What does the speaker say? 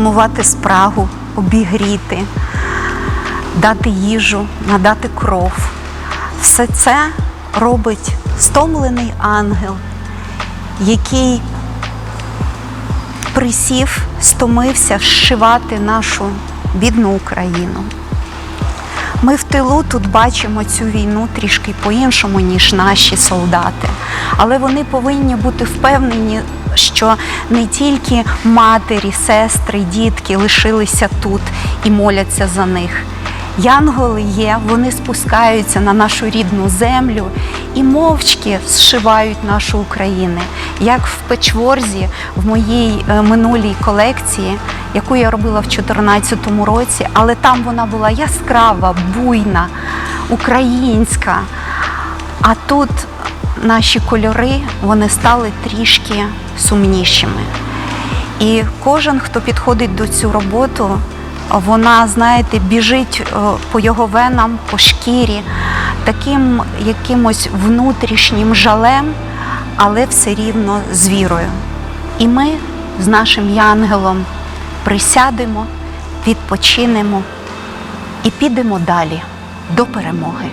втамувати спрагу, обігріти, дати їжу, надати кров. Все це робить стомлений ангел, який присів, стомився зшивати нашу бідну Україну. Ми в тилу тут бачимо цю війну трішки по-іншому, ніж наші солдати. Але вони повинні бути впевнені, що не тільки матері, сестри, дітки лишилися тут і моляться за них. Янголи є, вони спускаються на нашу рідну землю і мовчки зшивають нашу Україну. Як в печворзі в моїй е, минулій колекції, яку я робила в 2014 році, але там вона була яскрава, буйна, українська. А тут наші кольори вони стали трішки сумнішими. І кожен, хто підходить до цю роботу, вона, знаєте, біжить е, по його венам, по шкірі, таким якимось внутрішнім жалем, але все рівно з вірою. І ми з нашим янгелом присядемо, відпочинемо і підемо далі до перемоги.